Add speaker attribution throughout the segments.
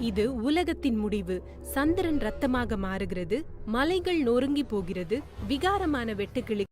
Speaker 1: இது உலகத்தின் முடிவு. சந்திரன் ரத்தமாக மாறுகிறது. மலைகள் நொறுங்கி போகிறது. விகாரமான வெட்டுக்கிளி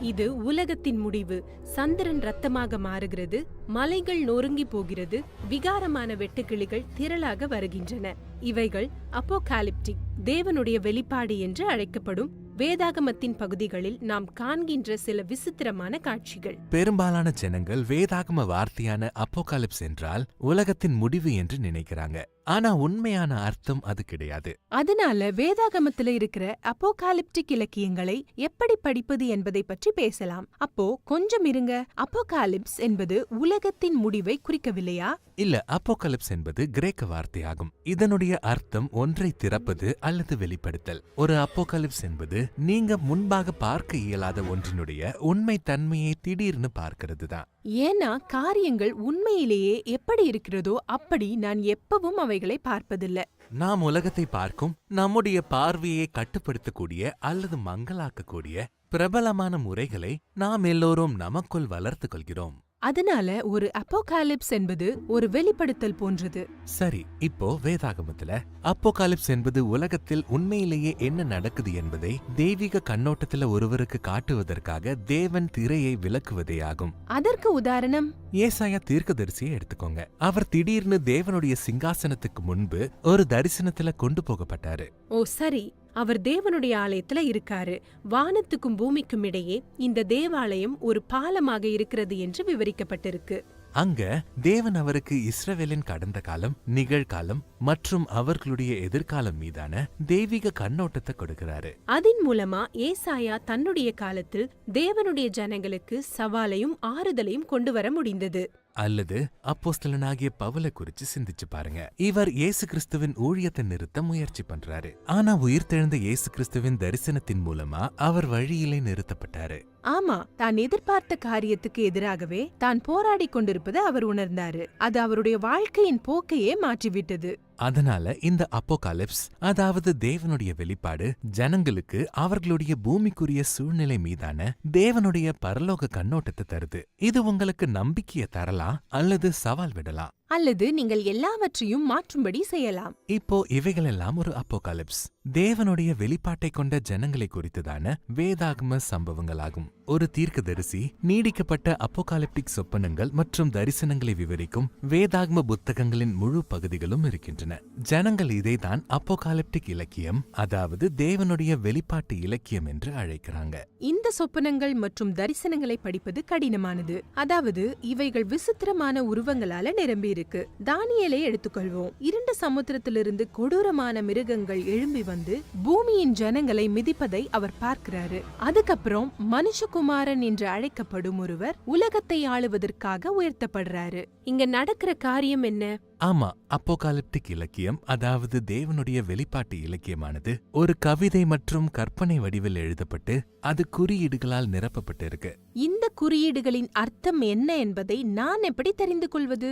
Speaker 1: இது உலகத்தின் முடிவு. சந்திரன் ரத்தமாக மாறுகிறது. மலைகள் நொறுங்கி போகிறது. விகாரமான வெட்டுக்கிளிகள் திரளாக வருகின்றன. இவைகள் அப்போகாலிப்டிக் தேவனுடைய வெளிப்பாடு என்று அழைக்கப்படும் வேதாகமத்தின் பகுதிகளில் நாம் காண்கின்ற சில விசித்திரமான காட்சிகள்.
Speaker 2: பெரும்பாலான ஜனங்கள் வேதாகம வார்த்தையான அப்போகாலிப்ஸ் என்றால் உலகத்தின் முடிவு என்று நினைக்கிறாங்க. ஆனா உண்மையான அர்த்தம் அது கிடையாது.
Speaker 1: அதனால வேதாகமத்துல இருக்கிற அப்போகாலிப்டிக் இலக்கியங்களை எப்படி படிப்பது என்பதை பற்றி பேசலாம். அப்போ கொஞ்சம் இருங்க. அப்போகாலிப்ஸ் என்பது உலகத்தின் முடிவை குறிக்கவில்லையா?
Speaker 2: இல்ல அப்போகாலிப்ஸ் என்பது கிரேக்க வார்த்தையாகும். இதனுடைய அர்த்தம் ஒன்றை திறப்பது அல்லது வெளிப்படுத்தல். ஒரு அப்போகாலிப்ஸ் என்பது நீங்க முன்பாக பார்க்க இயலாத ஒன்றினுடைய உண்மை தன்மையை திடீர்னு பார்க்கிறது தான்.
Speaker 1: ஏன்னா காரியங்கள் உண்மையிலேயே எப்படி இருக்கிறதோ அப்படி நான் எப்பவும் அவைகளை பார்ப்பதில்ல.
Speaker 2: நாம் உலகத்தை பார்க்கும் நம்முடைய பார்வையை கட்டுப்படுத்தக்கூடிய அல்லது மங்களாக்கக்கூடிய பிரபலமான முறைகளை நாம் எல்லோரும் நமக்குள் வளர்த்து கொள்கிறோம்.
Speaker 1: அதனால ஒரு அப்போகாலிப்ஸ் என்பது ஒரு வெளிப்படுத்தல் போன்றது.
Speaker 2: சரி இப்போ வேதாகமத்துல அப்போகாலிப்ஸ் என்பது உலகத்தில் உண்மையிலேயே என்ன நடக்குது என்பதை தெய்வீக கண்ணோட்டத்துல ஒருவருக்கு காட்டுவதற்காக தேவன் திரையை விளக்குவதே ஆகும்.
Speaker 1: அதற்கு உதாரணம்?
Speaker 2: ஏசாயா தீர்க்கதரிசியை எடுத்துக்கோங்க. அவர் திடீர்னு தேவனுடைய சிங்காசனத்துக்கு முன்பு ஒரு தரிசனத்துல கொண்டு போகப்பட்டாரு.
Speaker 1: ஓ சரி. அவர் தேவனுடைய ஆலயத்துல இருக்காரு. வானத்துக்கும் பூமிக்கும் இடையே இந்த தேவாலயம் ஒரு பாலமாக இருக்கிறது என்று விவரிக்கப்பட்டிருக்கு.
Speaker 2: அங்க தேவன் அவருக்கு இஸ்ரவேலின் கடந்த காலம் நிகழ்காலம் மற்றும் அவர்களுடைய எதிர்காலம் மீதான தெய்வீக கண்ணோட்டத்தை கொடுக்கிறாரு.
Speaker 1: அதன் மூலமா ஏசாயா தன்னுடைய காலத்தில் தேவனுடைய ஜனங்களுக்கு சவாலையும் ஆறுதலையும் கொண்டு வர முடிந்தது.
Speaker 2: அல்லது அப்போஸ்தலனாகிய பவுல குறிச்சு சிந்திச்சு பாருங்க. இவர் இயேசு கிறிஸ்துவின் ஊழியத்தை நிறுத்த முயற்சி பண்றாரு. ஆனா உயிர்த்தெழுந்த இயேசு கிறிஸ்துவின் தரிசனத்தின் மூலமா அவர் வழியிலே நிறுத்தப்பட்டாரு.
Speaker 1: ஆமா தான் எதிர்பார்த்த காரியத்துக்கு எதிராகவே தான் போராடி கொண்டிருப்பதை அவர் உணர்ந்தாரு. அது அவருடைய வாழ்க்கையின் போக்கையே மாற்றிவிட்டது.
Speaker 2: அதனால இந்த அப்போகாலிப்ஸ் அதாவது தேவனுடைய வெளிப்பாடு ஜனங்களுக்கு அவர்களுடைய பூமிக்குரிய சூழ்நிலை மீதான தேவனுடைய பரலோக கண்ணோட்டத்தை தருது. இது உங்களுக்கு நம்பிக்கைய தரலாம் அல்லது சவால் விடலாம்
Speaker 1: அல்லது நீங்கள் எல்லாவற்றையும் மாற்றும்படி செய்யலாம்.
Speaker 2: இப்போ இவைகளெல்லாம் ஒரு அப்போகாலிப்ஸ் தேவனுடைய வெளிப்பாட்டை கொண்ட ஜனங்களை குறித்துதான வேதாகம சம்பவங்களாகும். ஒரு தீர்க்கதரிசி நீடிக்கப்பட்ட அப்போகாலிப்டிக் சொப்பனங்கள் மற்றும் தரிசனங்களை விவரிக்கும் வேதாகம புத்தகங்களின் முழு பகுதிகளும் இருக்கின்றன. ஜனங்கள் இதைதான் அப்போகாலிப்டிக் இலக்கியம் அதாவது தேவனுடைய வெளிப்பாட்டு இலக்கியம் என்று அழைக்கிறாங்க.
Speaker 1: இந்த சொப்பனங்கள் மற்றும் தரிசனங்களை படிப்பது கடினமானது. அதாவது இவைகள் விசித்திரமான உருவங்களால நிரம்பி இருக்கு. தானியலை எடுத்துக்கொள்வோம். இருண்ட சமுத்திரத்திலிருந்து கொடூரமான மிருகங்கள் எழும்பி வந்து பூமியின் ஜனங்களை மிதிப்பதை அவர் பார்க்கிறாரு. அதுக்கப்புறம் மனுஷகுமாரன் என்று அழைக்கப்படும் ஒருவர் உலகத்தை ஆளுவதற்காக உயர்த்தப்படுறாரு. இங்க நடக்கிற காரியம் என்ன?
Speaker 2: ஆமா அப்போகாலிப்டிக் இலக்கியம் அதாவது தேவனுடைய வெளிப்பாட்டு இலக்கியமானது ஒரு கவிதை மற்றும் கற்பனை வடிவில் எழுதப்பட்டு அது குறியீடுகளால் நிரப்பப்பட்டிருக்கு.
Speaker 1: இந்த குறியீடுகளின் அர்த்தம் என்ன என்பதை நான் எப்படி தெரிந்து கொள்வது?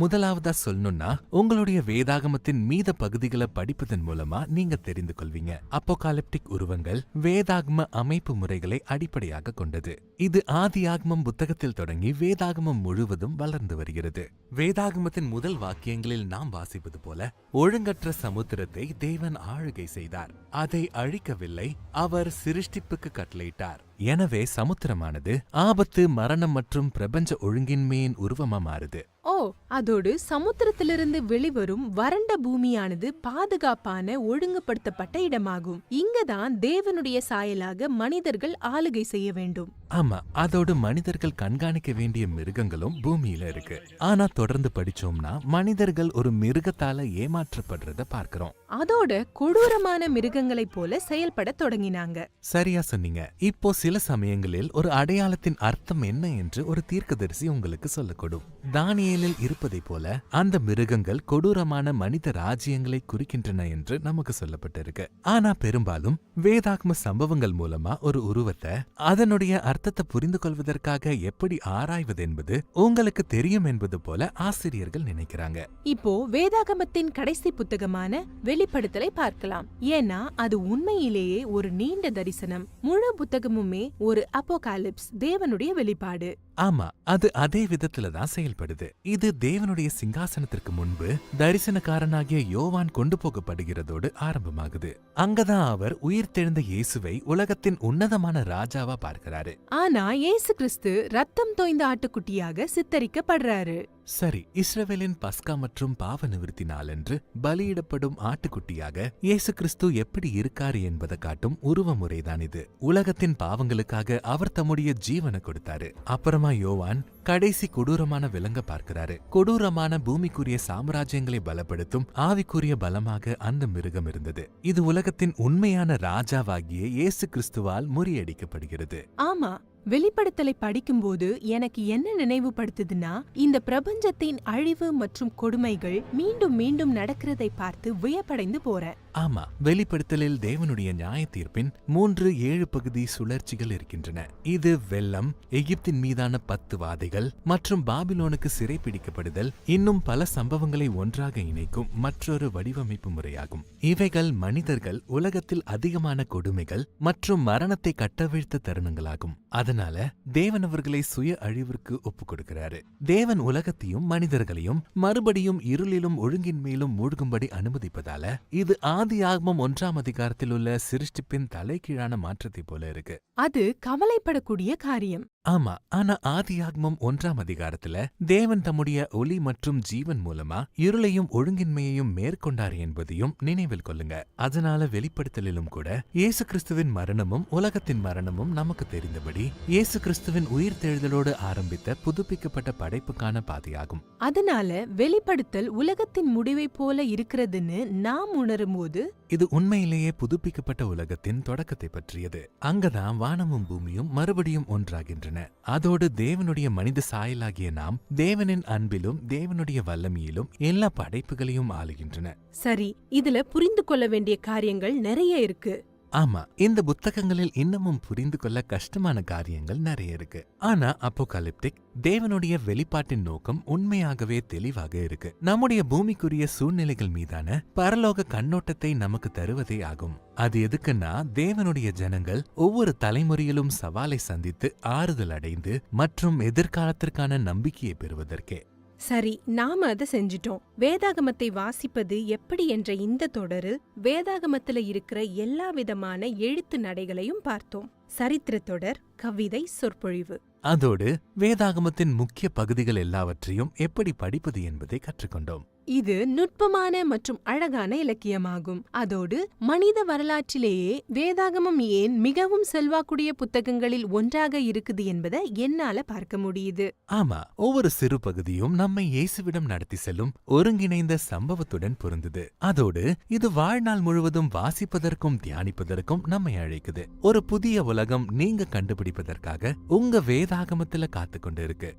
Speaker 2: முதலாவதா சொல்லணும்னா உங்களுடைய வேதாகமத்தின் மீத பகுதிகளை படிப்பதன் மூலமா நீங்க தெரிந்து கொள்வீங்க. அப்போகாலிப்டிக் உருவங்கள் வேதாகம அமைப்பு முறைகளை அடிப்படையாக கொண்டது. இது ஆதியாகமம் புத்தகத்தில் தொடங்கி வேதாகமம் முழுவதும் வளர்ந்து வருகிறது. வேதாகமத்தின் முதல் வாக்கியங்களில் நாம் வாசிப்பது போல ஒழுங்கற்ற சமுத்திரத்தை தேவன் ஆளுகை செய்தார். அதை அழிக்கவில்லை அவர் சிருஷ்டிப்புக்கு கட்டளையிட்டார். எனவே சமுத்திரமானது ஆபத்து மரணம் மற்றும் பிரபஞ்ச ஒழுங்கின்மையின் உருவமா மாறுது.
Speaker 1: ஓ அதோடு சமுத்திரத்திலிருந்து வெளிவரும் வறண்ட பூமியானது பாதுகாப்பான ஒழுங்குபடுத்தப்பட்ட இடமாகும். இங்கதான் தேவனுடைய சாயலாக மனிதர்கள் ஆளுகை செய்ய வேண்டும்.
Speaker 2: ஆமா அதோடு மனிதர்கள் கண்காணிக்க வேண்டிய மிருகங்களும் பூமியில இருக்கு. ஆனா தொடர்ந்து படிச்சோம்னா மனிதர்கள் ஒரு மிருகத்தால ஏமாற்றப்படுறத பார்க்கிறோம்.
Speaker 1: அதோட கொடூரமான மிருகங்களைப் போல செயல்பட தொடங்கினாங்க.
Speaker 2: சரியா சொன்னீங்க. இப்போ சில சமயங்களில் ஒரு அடையாளத்தின் அர்த்தம் என்ன என்று ஒரு தீர்க்கதரிசி உங்களுக்கு சொல்லக்கூடும். தானியேலில் இருப்பதைப் போல அந்த மிருகங்கள் கொடூரமான மனித ராஜ்யங்களை குறிக்கின்றன என்று நமக்கு சொல்லப்பட்டிருக்கு. ஆனா பெரும்பாலும் வேதாத்ம சம்பவங்கள் மூலமா ஒரு உருவத்தை அதனுடைய அர்த்தத்தை புரிந்து கொள்வதற்காக எப்படி ஆராய்வது என்பது உங்களுக்கு தெரியும் என்பது போல ஆசிரியர்கள் நினைக்கிறாங்க.
Speaker 1: இப்போ வேதாகமத்தின் கடைசி புத்தகமான வெளிப்படுத்தலை பார்க்கலாம். ஏன்னா அது உண்மையிலேயே ஒரு நீண்ட தரிசனம். முழு புத்தகமுமே ஒரு அப்போகாலிப்ஸ் தேவனுடைய வெளிப்பாடு.
Speaker 2: ஆமா அது அதே விதத்துல தான் செயல்படுது. இது தேவனுடைய சிங்காசனத்திற்கு முன்பு தரிசனக்காரனாகிய யோவான் கொண்டு போகப்படுகிறதோடு ஆரம்பமாகுது. அங்கதான் அவர் உயிர்த்தெழுந்த இயேசுவை உலகத்தின் உன்னதமான ராஜாவா பார்க்கிறாரு.
Speaker 1: ஆனா இயேசு கிறிஸ்து ரத்தம் தோய்ந்த ஆட்டுக்குட்டியாக சித்தரிக்கப்படுறாரு.
Speaker 2: சரி இஸ்ரவேலின் பஸ்கா மற்றும் பாவ நிவிர்த்தி நாளன்று பலியிடப்படும் ஆட்டுக்குட்டியாக இயேசு கிறிஸ்து எப்படி இருக்காரு என்பதை காட்டும் உருவ முறைதான் இது. உலகத்தின் பாவங்களுக்காக அவர் தம்முடைய ஜீவனை கொடுத்தாரு. அப்புறமா யோவான் கடைசி கொடூரமான விலங்க பார்க்கிறாரு. கொடூரமான பூமிக்குரிய சாம்ராஜ்யங்களை பலப்படுத்தும் ஆவிக்குரிய பலமாக அந்த மிருகம் இருந்தது. இது உலகத்தின் உண்மையான ராஜாவாகிய இயேசு கிறிஸ்துவால் முறியடிக்கப்படுகிறது.
Speaker 1: ஆமா வெளிப்படுத்தலை படிக்கும்போது எனக்கு என்ன நினைவுபடுத்துதுன்னா இந்த பிரபஞ்சத்தின் அழிவு மற்றும் கொடுமைகள் மீண்டும் மீண்டும் நடக்கிறதை பார்த்து வியப்படைந்து போறேன்
Speaker 2: ஆமா வெளிப்படுத்தலில் தேவனுடைய நியாய தீர்ப்பின் மூன்று ஏழு பகுதி சுழற்சிகள் இருக்கின்றன. இது வெள்ளம் எகிப்தின் மீதான பத்து வாதைகள் மற்றும் பாபிலோனுக்கு சிறைப்பிடிக்கப்படுதல் இன்னும் பல சம்பவங்களை ஒன்றாக இணைக்கும் மற்றொரு வடிவமைப்பு முறையாகும். இவைகள் மனிதர்கள் உலகத்தில் அதிகமான கொடுமைகள் மற்றும் மரணத்தை கட்டவிழ்த்த தருணங்களாகும். அதனால தேவன் அவர்களை சுய அழிவிற்கு ஒப்புக் கொடுக்கிறாரு தேவன் உலகத்தையும் மனிதர்களையும் மறுபடியும் இருளிலும் ஒழுங்கின்மையிலும் மூழ்கும்படி அனுமதிப்பதால இது ஆதி ஆகமம் ஒன்றாம் அதிகாரத்தில் உள்ள சிருஷ்டிப்பின் தலைகீழான மாற்றத்தை போல இருக்கு.
Speaker 1: அது கவலைப்படக்கூடிய காரியம்.
Speaker 2: ஆமா ஆனா ஆதியாகமம் ஒன்றாம் அதிகாரத்துல தேவன் தம்முடைய ஒளி மற்றும் ஜீவன் மூலமா இருளையும் ஒழுங்கின்மையையும் மேற்கொண்டார் என்பதையும் நினைவில் கொள்ளுங்க. அதனால வெளிப்படுத்தலிலும் கூட இயேசு கிறிஸ்துவின் மரணமும் உலகத்தின் மரணமும் நமக்கு தெரிந்தபடி இயேசு கிறிஸ்துவின் உயிர்த்தெழுதலோடு ஆரம்பித்த புதுப்பிக்கப்பட்ட படைப்புக்கான பாதையாகும்.
Speaker 1: அதனால வெளிப்படுத்தல் உலகத்தின் முடிவைப் போல இருக்கிறதுன்னு நாம் உணரும்போது
Speaker 2: இது உண்மையிலேயே புதுப்பிக்கப்பட்ட உலகத்தின் தொடக்கத்தை பற்றியது. அங்கதான் வானமும் பூமியும் மறுபடியும் ஒன்றாகின்றன. அதோடு தேவனுடைய மனித சாயலாகிய நாம் தேவனின் அன்பிலும் தேவனுடைய வல்லமையிலும் எல்லா படைப்புகளையும் ஆளுகின்றன.
Speaker 1: சரி இதுல புரிந்து கொள்ள வேண்டிய காரியங்கள் நிறைய இருக்கு.
Speaker 2: ஆமா இந்த புத்தகங்களில் இன்னமும் புரிந்து கொள்ள கஷ்டமான காரியங்கள் நிறைய இருக்கு. ஆனா அப்போகாலிப்டிக் தேவனுடைய வெளிப்பாட்டின் நோக்கம் உண்மையாகவே தெளிவாக இருக்கு. நம்முடைய பூமிக்குரிய சூழ்நிலைகள் மீதான பரலோக கண்ணோட்டத்தை நமக்கு தருவதே ஆகும். அது எதுக்குன்னா தேவனுடைய ஜனங்கள் ஒவ்வொரு தலைமுறையிலும் சவாலை சந்தித்து ஆறுதல் அடைந்து மற்றும் எதிர்காலத்திற்கான நம்பிக்கையை பெறுவதற்கே.
Speaker 1: சரி நாம அதை செஞ்சிட்டோம். வேதாகமத்தை வாசிப்பது எப்படி என்ற இந்த தொடரில் வேதாகமத்துல இருக்கிற எல்லா விதமான எழுத்து நடைகளையும் பார்த்தோம். சரித்திர தொடர் கவிதை சொற்பொழிவு.
Speaker 2: அதோடு வேதாகமத்தின் முக்கிய பகுதிகள் எல்லாவற்றையும் எப்படி படிப்பது என்பதை கற்றுக்கொண்டோம்.
Speaker 1: இது நுட்பமான மற்றும் அழகான இலக்கியமாகும். அதோடு மனித வரலாற்றிலேயே வேதாகமம் ஏன் மிகவும் செல்வாக்குடைய புத்தகங்களில் ஒன்றாக இருக்குது என்பதை என்னால பார்க்க முடியுது.
Speaker 2: ஆமா ஒவ்வொரு சிறு பகுதியும் நம்மை இயேசுவிடம் நடத்தி செல்லும் ஒருங்கிணைந்த சம்பவத்துடன் பொருந்தது. அதோடு இது வாழ்நாள் முழுவதும் வாசிப்பதற்கும் தியானிப்பதற்கும் நம்மை அழைக்குது. ஒரு புதிய உலகம் நீங்க கண்டுபிடிப்பதற்காக உங்க வேதாகமத்துல காத்து கொண்டு இருக்கு.